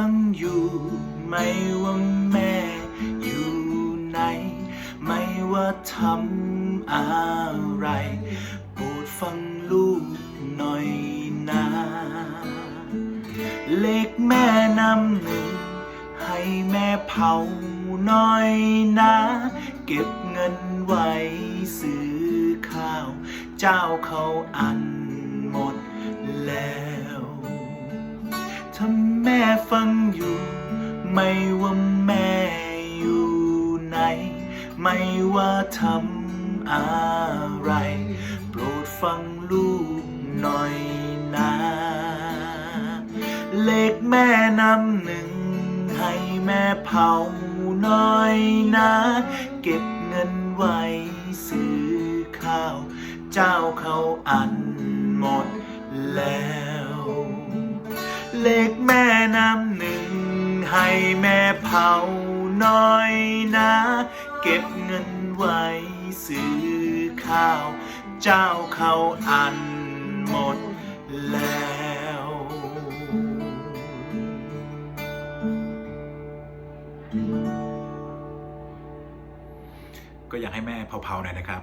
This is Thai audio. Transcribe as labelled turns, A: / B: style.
A: ฟังอยู่ ไม่ว่าแม่อยู่ไหน ไม่ว่าทำอะไรโปรดฟังลูกหน่อยนะเล็กแม่นำหนึ่ง ให้แม่เผาหน่อยนะ เก็บเงินไว้ซื้อข้าว เจ้าเขาอันหมดแล้ว ฟังอยู่ ไม่ว่าแม่อยู่ไหน ไม่ว่าทำอะไร โปรดฟังลูกหน่อยนะ เลขแม่นำหนึ่ง ให้แม่เผาหน่อยนะ เก็บเงินไว้ซื้อข้าว เจ้าเขาอันหมดแล้ว เลขแม่น้ำหนึ่ง ให้แม่เผาหน่อยนะ เก็บเงินไว้ซื้อข้าว เจ้าเขาอันหมดแล้ว ก็อยากให้แม่เผาๆหน่อยนะครับ